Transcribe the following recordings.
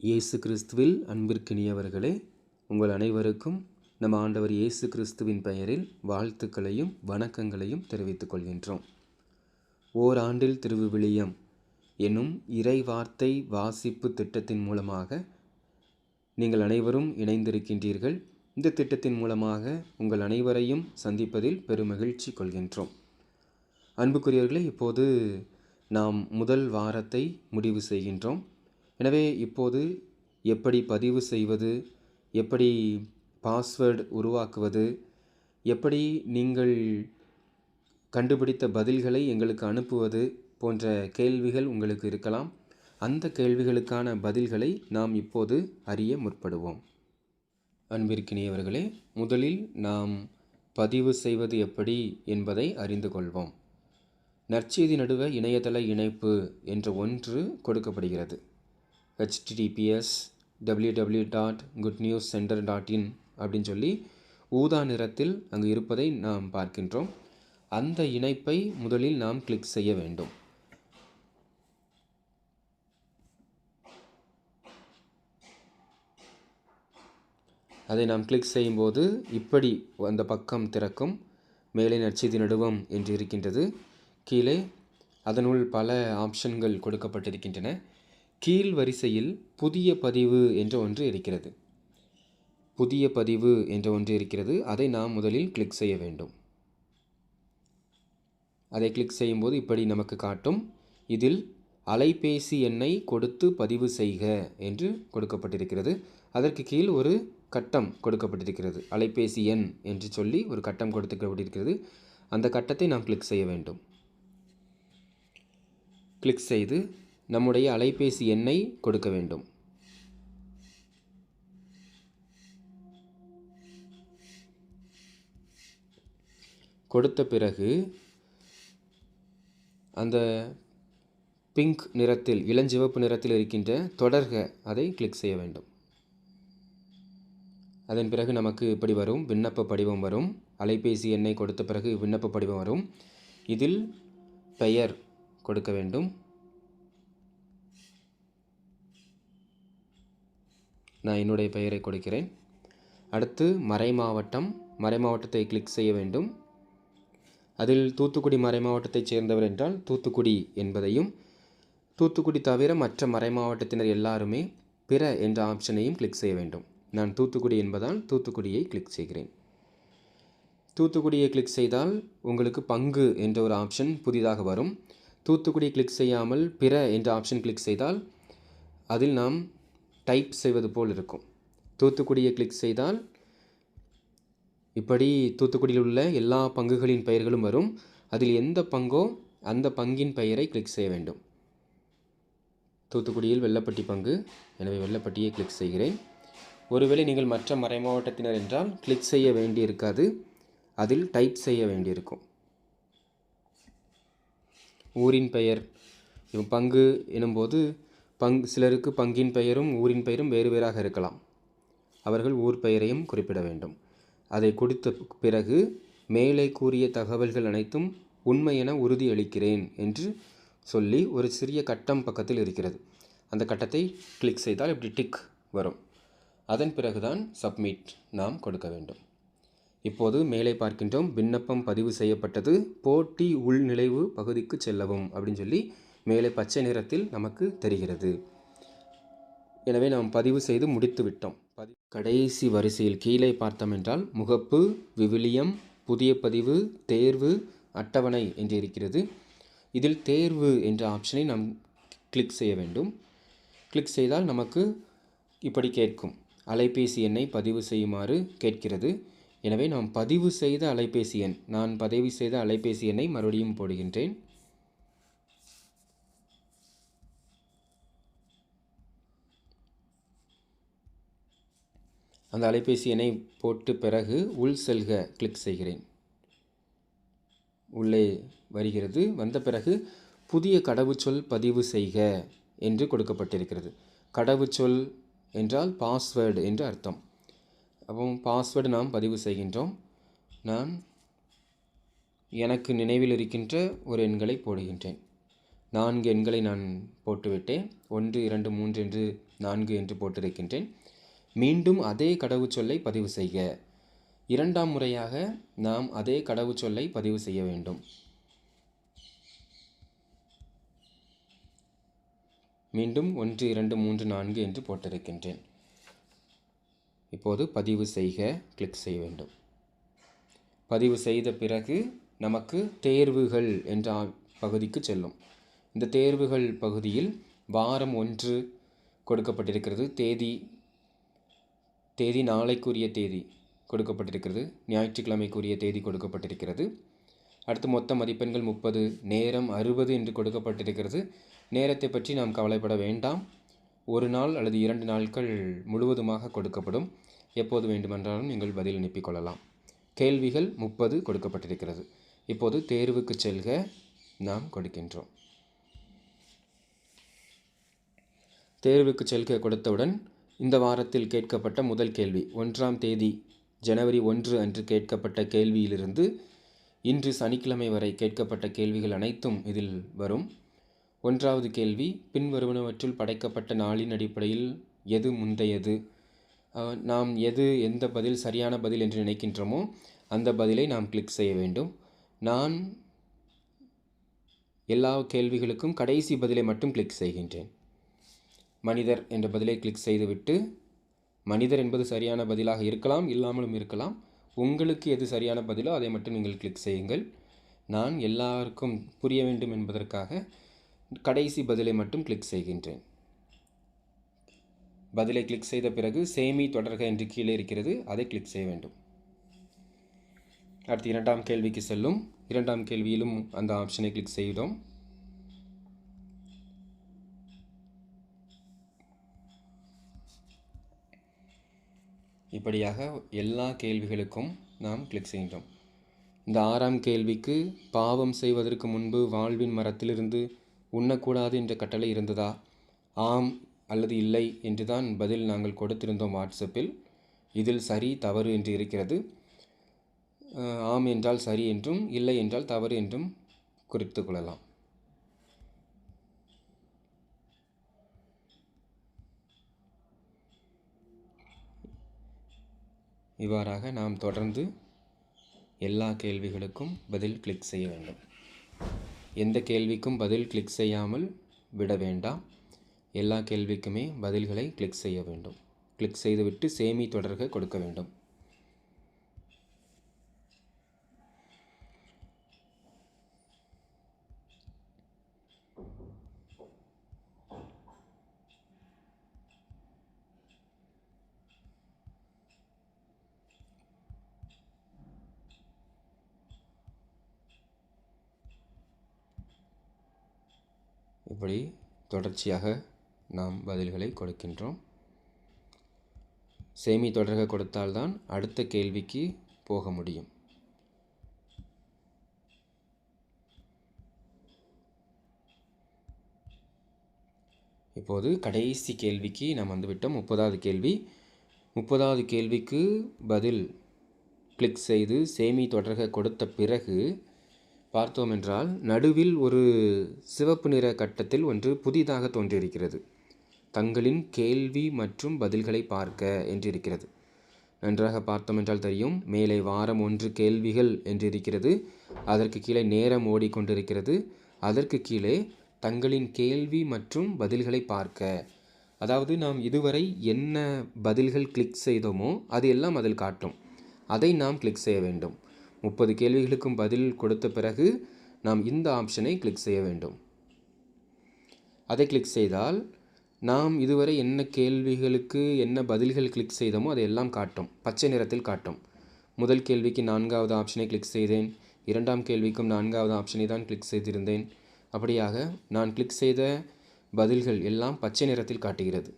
இயேசு கிறிஸ்துவில் அன்பிற்கினியவர்களே உங்கள் அனைவருக்கும் நம் ஆண்டவர் இயேசு கிறிஸ்துவின் பெயரில் வாழ்த்துக்களையும் வணக்கங்களையும் தெரிவித்துக் கொள்கின்றோம். ஓராண்டில் திருவிவிலியம் என்னும் இறை வார்த்தை வாசிப்பு திட்டத்தின் மூலமாக நீங்கள் அனைவரும் இணைந்திருக்கின்றீர்கள். இந்த திட்டத்தின் மூலமாக உங்கள் அனைவரையும் சந்திப்பதில் பெருமகிழ்ச்சி கொள்கின்றோம். அன்புக்குரியவர்களே இப்போது நாம் முதல் வாரத்தை முடிவு செய்கின்றோம். எனவே இப்போது எப்படி பதிவு செய்வது எப்படி பாஸ்வேர்டு உருவாக்குவது எப்படி நீங்கள் கண்டுபிடித்த பதில்களை எங்களுக்கு அனுப்புவது போன்ற கேள்விகள் உங்களுக்கு இருக்கலாம். அந்த கேள்விகளுக்கான பதில்களை நாம் இப்போது அறிய முற்படுவோம். அன்பிற்கினியவர்களே முதலில் நாம் பதிவு செய்வது எப்படி என்பதை அறிந்து கொள்வோம். நற்செய்தி நடுவ இணையதள இணைப்பு என்ற ஒன்று கொடுக்கப்படுகிறது. HTTPS W W dot good news centre dot in அப்படின்னு சொல்லி ஊதா நிறத்தில் அங்கு இருப்பதை நாம் பார்க்கின்றோம். அந்த இணைப்பை முதலில் நாம் கிளிக் செய்ய வேண்டும். அதை நாம் கிளிக் செய்யும்போது இப்படி அந்த பக்கம் திறக்கும். மேலே நற்செய்தி நடுவம் என்று இருக்கின்றது. கீழே அதனுள் பல ஆப்ஷன்கள் கொடுக்கப்பட்டிருக்கின்றன. கீழ் வரிசையில் புதிய பதிவு என்ற ஒன்று இருக்கிறது. புதிய பதிவு என்ற ஒன்று இருக்கிறது. அதை நாம் முதலில் கிளிக் செய்ய வேண்டும். அதை கிளிக் செய்யும்போது இப்படி நமக்கு காட்டும். இதில் அலைபேசி எண்ணை கொடுத்து பதிவு செய்க என்று கொடுக்கப்பட்டிருக்கிறது. அதற்கு கீழ் ஒரு கட்டம் கொடுக்கப்பட்டிருக்கிறது. அலைபேசி எண் என்று சொல்லி ஒரு கட்டம் கொடுத்துக்கப்பட்டிருக்கிறது அந்த கட்டத்தை நாம் கிளிக் செய்ய வேண்டும். கிளிக் செய்து நம்முடைய அலைபேசி எண்ணை கொடுக்க வேண்டும். கொடுத்த பிறகு அந்த பிங்க் நிறத்தில் இளஞ்சிவப்பு நிறத்தில் இருக்கின்ற தொடர்க அதை கிளிக் செய்ய வேண்டும். அதன் பிறகு நமக்கு இப்படி வரும் விண்ணப்ப படிவம் வரும் அலைபேசி எண்ணை கொடுத்த பிறகு விண்ணப்ப படிவம் வரும். இதில் பெயர் கொடுக்க வேண்டும். நான் என்னுடைய பெயரை கொடுக்கிறேன். அடுத்து மறை மாவட்டம். மறை மாவட்டத்தை கிளிக் செய்ய வேண்டும். அதில் தூத்துக்குடி மறை மாவட்டத்தைச் சேர்ந்தவர் என்றால் தூத்துக்குடி என்பதையும் தூத்துக்குடி தவிர மற்ற மறை மாவட்டத்தினர் எல்லாருமே பிற என்ற ஆப்ஷனையும் கிளிக் செய்ய வேண்டும். நான் தூத்துக்குடி என்பதால் தூத்துக்குடியை கிளிக் செய்கிறேன். தூத்துக்குடியை கிளிக் செய்தால் உங்களுக்கு பங்கு என்ற ஒரு ஆப்ஷன் புதிதாக வரும். தூத்துக்குடி கிளிக் செய்யாமல் பிற என்ற ஆப்ஷன் கிளிக் செய்தால் அதில் நாம் டைப் செய்வது போல் இருக்கும். தூத்துக்குடியை கிளிக் செய்தால் இப்படி தூத்துக்குடியில் உள்ள எல்லா பங்குகளின் பெயர்களும் வரும். அதில் எந்த பங்கோ அந்த பங்கின் பெயரை கிளிக் செய்ய வேண்டும். தூத்துக்குடியில் வெள்ளப்பட்டி பங்கு. எனவே வெள்ளப்பட்டியை கிளிக் செய்கிறேன். ஒருவேளை நீங்கள் மற்ற மறை மாவட்டத்தினர் என்றால் கிளிக் செய்ய வேண்டியிருக்காது. அதில் டைப் செய்ய வேண்டியிருக்கும். ஊரின் பெயர் பங்கு எனும்போது பங் சிலருக்கு பங்கின் பெயரும் ஊரின் பெயரும் வேறு வேறாக இருக்கலாம். அவர்கள் ஊர் பெயரையும் குறிப்பிட வேண்டும். அதை கொடுத்த பிறகு மேலே கூறிய தகவல்கள் அனைத்தும் உண்மை என உறுதியளிக்கிறேன் என்று சொல்லி ஒரு சிறிய கட்டம் பக்கத்தில் இருக்கிறது. அந்த கட்டத்தை கிளிக் செய்தால் இப்படி டிக் வரும். அதன் பிறகுதான் சப்மிட் நாம் கொடுக்க வேண்டும். இப்போது மேலே பார்க்கின்றோம். விண்ணப்பம் பதிவு செய்யப்பட்டது. போட்டி உள்நிலைவு பகுதிக்கு செல்லவும் அப்படின்னு சொல்லி மேலே பச்சை நிறத்தில் நமக்கு தெரிகிறது. எனவே நாம் பதிவு செய்து முடித்து விட்டோம் பதி கடைசி வரிசையில் கீழே பார்த்தோம் என்றால் முகப்பு விவிலியம் புதிய பதிவு தேர்வு அட்டவணை என்று இருக்கிறது. இதில் தேர்வு என்ற ஆப்ஷனை நாம் கிளிக் செய்ய வேண்டும். கிளிக் செய்தால் நமக்கு இப்படி கேட்கும். அலைபேசி எண்ணை பதிவு செய்யுமாறு கேட்கிறது. எனவே நாம் பதிவு செய்த அலைபேசி எண் நான் பதிவு செய்த அலைபேசி எண்ணை மறுபடியும் போடுகின்றேன். அந்த அலைபேசி எண்ணை போட்டு பிறகு உள் செல்க கிளிக் செய்கிறேன். உள்ளே வருகிறது. வந்த பிறகு புதிய கடவுச்சொல் பதிவு செய்க என்று கொடுக்கப்பட்டிருக்கிறது. கடவுச்சொல் என்றால் பாஸ்வேர்டு என்று அர்த்தம். அப்போ பாஸ்வேர்டு நாம் பதிவு செய்கின்றோம். நான் எனக்கு நினைவில் இருக்கின்ற ஒரு எண்களை போடுகின்றேன். நான்கு எண்களை நான் போட்டுவிட்டேன். ஒன்று இரண்டு மூன்று என்று நான்கு என்று போட்டிருக்கின்றேன். மீண்டும் அதே கடவுச்சொல்லை பதிவு செய்க. இரண்டாம் முறையாக நாம் அதே கடவுச்சொல்லை பதிவு செய்ய வேண்டும். மீண்டும் ஒன்று இரண்டு மூன்று நான்கு என்று போட்டிருக்கின்றேன். இப்போது பதிவு செய்க கிளிக் செய்ய வேண்டும். பதிவு செய்த பிறகு நமக்கு தேர்வுகள் என்ற பகுதிக்கு செல்லும். இந்த தேர்வுகள் பகுதியில் வாரம் ஒன்று கொடுக்கப்பட்டிருக்கிறது. தேதி தேதி நாளைக்குரிய தேதி கொடுக்கப்பட்டிருக்கிறது. ஞாயிற்றுக்கிழமைக்குரிய தேதி கொடுக்கப்பட்டிருக்கிறது. அடுத்து மொத்த மதிப்பெண்கள் முப்பது நேரம் அறுபது என்று கொடுக்கப்பட்டிருக்கிறது. நேரத்தை பற்றி நாம் கவலைப்பட வேண்டாம். ஒரு நாள் அல்லது இரண்டு நாட்கள் முழுவதுமாக கொடுக்கப்படும். எப்போது வேண்டுமென்றாலும் நீங்கள் பதில் அனுப்பிக் கொள்ளலாம். கேள்விகள் முப்பது கொடுக்கப்பட்டிருக்கிறது. இப்போது தேர்வுக்கு செல்க. நாம் கொடுக்கின்றோம். தேர்வுக்கு செல்க கொடுத்தவுடன் இந்த வாரத்தில் கேட்கப்பட்ட முதல் கேள்வி. ஒன்றாம் தேதி ஜனவரி ஒன்று அன்று கேட்கப்பட்ட கேள்வியிலிருந்து இன்று சனிக்கிழமை வரை கேட்கப்பட்ட கேள்விகள் அனைத்தும் இதில் வரும். ஒன்றாவது கேள்வி பின்வருவனவற்றுள் படைக்கப்பட்ட நாளின் அடிப்படையில் எது முந்தையது? நாம் எது எந்த பதில் சரியான பதில் என்று நினைக்கின்றோமோ அந்த பதிலை நாம் கிளிக் செய்ய வேண்டும். நான் எல்லா கேள்விகளுக்கும் கடைசி பதிலை மட்டும் கிளிக் செய்கின்றேன். மனிதர் என்ற பதிலை கிளிக் செய்துவிட்டு மனிதர் என்பது சரியான பதிலாக இருக்கலாம் இல்லாமலும் இருக்கலாம். உங்களுக்கு எது சரியான பதிலோ அதை மட்டும் நீங்கள் கிளிக் செய்யுங்கள். நான் எல்லாருக்கும் புரிய வேண்டும் என்பதற்காக கடைசி பதிலை மட்டும் கிளிக் செய்கின்றேன். பதிலை கிளிக் செய்த பிறகு சேமி தொடர்க என்று கீழே இருக்கிறது அதை கிளிக் செய்ய வேண்டும். அடுத்து இரண்டாம் கேள்விக்கு செல்லும். இரண்டாம் கேள்வியிலும் அந்த ஆப்ஷனை கிளிக் செய்தோம். இப்படியாக எல்லா கேள்விகளுக்கும் நாம் கிளிக் செய்கின்றோம் இந்த ஆறாம் கேள்விக்கு பாவம் செய்வதற்கு முன்பு வாழ்வின் மரத்திலிருந்து உண்ணக்கூடாது என்ற கட்டளை இருந்ததா? ஆம் அல்லது இல்லை என்று தான் பதில் நாங்கள் கொடுத்திருந்தோம் வாட்ஸ்அப்பில் இதில் சரி தவறு என்று இருக்கிறது. ஆம் என்றால் சரி என்றும் இல்லை என்றால் தவறு என்றும் குறித்து கொள்ளலாம். இவ்வாறாக நாம் தொடர்ந்து எல்லா கேள்விகளுக்கும் பதில் கிளிக் செய்ய வேண்டும். எந்த கேள்விக்கும் பதில் கிளிக் செய்யாமல் விட வேண்டாம். எல்லா கேள்விக்குமே பதில்களை கிளிக் செய்ய வேண்டும். கிளிக் செய்துவிட்டு சேமி தொடர்க கொடுக்க வேண்டும். இப்படி தொடர்ச்சியாக நாம் பதில்களை கொடுக்கின்றோம். சேமி தொடர்க கொடுத்தால்தான் அடுத்த கேள்விக்கு போக முடியும். இப்போது கடைசி கேள்விக்கு நாம் வந்துவிட்டோம். முப்பதாவது கேள்வி. முப்பதாவது கேள்விக்கு பதில் கிளிக் செய்து சேமி தொடர்க கொடுத்த பிறகு பார்த்தோம் என்றால் நடுவில் ஒரு சிவப்பு நிற கட்டத்தில் ஒன்று புதிதாக தோன்றியிருக்கிறது. தங்களின் கேள்வி மற்றும் பதில்களை பார்க்க என்றிருக்கிறது. நன்றாக பார்த்தோம் என்றால் தெரியும் மேலே வாரம் ஒன்று கேள்விகள் என்றிருக்கிறது. அதற்கு கீழே நேரம் ஓடிக்கொண்டிருக்கிறது. அதற்கு கீழே தங்களின் கேள்வி மற்றும் பதில்களை பார்க்க. அதாவது நாம் இதுவரை என்ன பதில்கள் கிளிக் செய்தோமோ அது எல்லாம் அதில் காட்டும். அதை நாம் கிளிக் செய்ய வேண்டும். முப்பது கேள்விகளுக்கும் பதில் கொடுத்த பிறகு நாம் இந்த ஆப்ஷனை கிளிக் செய்ய வேண்டும். அதை கிளிக் செய்தால் நாம் இதுவரை என்ன கேள்விகளுக்கு என்ன பதில்கள் கிளிக் செய்தோமோ அதை எல்லாம் காட்டும். பச்சை நிறத்தில் காட்டும். முதல் கேள்விக்கு நான்காவது ஆப்ஷனை கிளிக் செய்தேன். இரண்டாம் கேள்விக்கும் நான்காவது ஆப்ஷனை தான் கிளிக் செய்திருந்தேன். அப்படியாக நான் கிளிக் செய்த பதில்கள் எல்லாம் பச்சை நிறத்தில் காட்டுகிறது.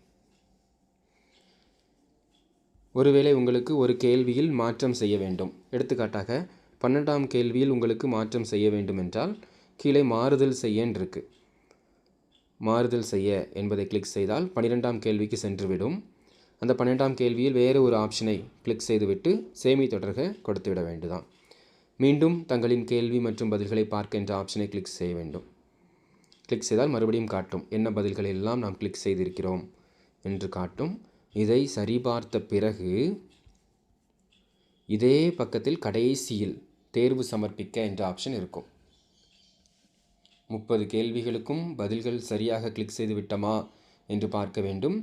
ஒருவேளை உங்களுக்கு ஒரு கேள்வியில் மாற்றம் செய்ய வேண்டும். எடுத்துக்காட்டாக பன்னெண்டாம் கேள்வியில் உங்களுக்கு மாற்றம் செய்ய வேண்டும் என்றால் கீழே மாறுதல் செய்யன்னு இருக்கு. மாறுதல் செய்ய என்பதை கிளிக் செய்தால் பன்னிரெண்டாம் கேள்விக்கு சென்றுவிடும். அந்த பன்னெண்டாம் கேள்வியில் வேறு ஒரு ஆப்ஷனை கிளிக் செய்துவிட்டு சேமி தொடர்க கொடுத்துவிட வேண்டுதான். மீண்டும் தங்களின் கேள்வி மற்றும் பதில்களை பார்க்க என்ற ஆப்ஷனை கிளிக் செய்ய வேண்டும். கிளிக் செய்தால் மறுபடியும் காட்டும். என்ன பதில்களை எல்லாம் நாம் கிளிக் செய்திருக்கிறோம் என்று காட்டும். இதை சரிபார்த்த பிறகு இதே பக்கத்தில் கடைசியில் தேர்வு சமர்ப்பிக்க என்ற ஆப்ஷன் இருக்கும். முப்பது கேள்விகளுக்கும் பதில்கள் சரியாக கிளிக் செய்து விட்டோமா என்று பார்க்க வேண்டும்.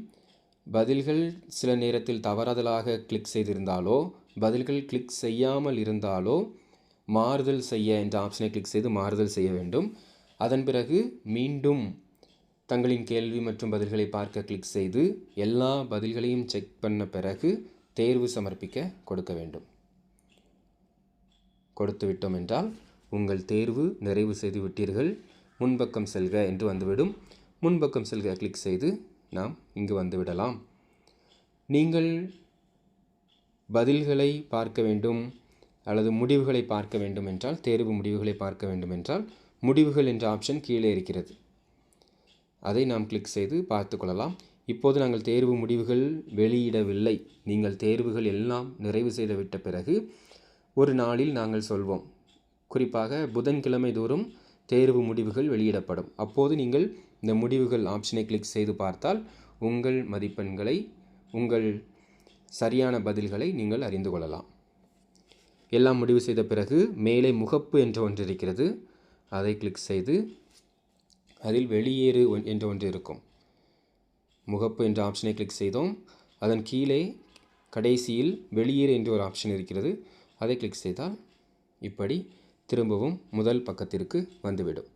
பதில்கள் சில நேரத்தில் தவறாதலாக கிளிக் செய்திருந்தாலோ பதில்கள் கிளிக் செய்யாமல் இருந்தாலோ மாறுதல் செய்ய என்ற ஆப்ஷனை கிளிக் செய்து மாறுதல் செய்ய வேண்டும். அதன் பிறகு மீண்டும் தங்களின் கேள்வி மற்றும் பதில்களை பார்க்க கிளிக் செய்து எல்லா பதில்களையும் செக் பண்ண பிறகு தேர்வு சமர்ப்பிக்க கொடுக்க வேண்டும். கொடுத்து விட்டோம் என்றால் உங்கள் தேர்வு நிறைவு செய்து விட்டீர்கள். முன்பக்கம் செல்க என்று வந்துவிடும். முன்பக்கம் செல்க கிளிக் செய்து நாம் இங்கு வந்துவிடலாம் நீங்கள் பதில்களை பார்க்க வேண்டும் அல்லது முடிவுகளை பார்க்க வேண்டும் என்றால் தேர்வு முடிவுகளை பார்க்க வேண்டும் என்றால் முடிவுகள் என்ற ஆப்ஷன் கீழே இருக்கிறது. அதை நாம் கிளிக் செய்து பார்த்து கொள்ளலாம். இப்போது நாங்கள் தேர்வு முடிவுகள் வெளியிடவில்லை. நீங்கள் தேர்வுகள் எல்லாம் நிறைவு செய்துவிட்ட பிறகு ஒரு நாளில் நாங்கள் சொல்வோம். குறிப்பாக புதன்கிழமை தோறும் தேர்வு முடிவுகள் வெளியிடப்படும். அப்போது நீங்கள் இந்த முடிவுகள் ஆப்ஷனை கிளிக் செய்து பார்த்தால் உங்கள் மதிப்பெண்களை உங்கள் சரியான பதில்களை நீங்கள் அறிந்து கொள்ளலாம். எல்லாம் முடிவு செய்த பிறகு மேலே முகப்பு என்ற ஒன்று இருக்கிறது. அதை கிளிக் செய்து அதில் வெளியேறு ஒன்- என்ற ஒன்று இருக்கும். முகப்பு என்ற ஆப்ஷனை கிளிக் செய்தோம். அதன் கீழே கடைசியில் வெளியேறு என்ற ஒரு ஆப்ஷன் இருக்கிறது. அதை கிளிக் செய்தால் இப்படி திரும்பவும் முதல் பக்கத்திற்கு வந்துவிடும்.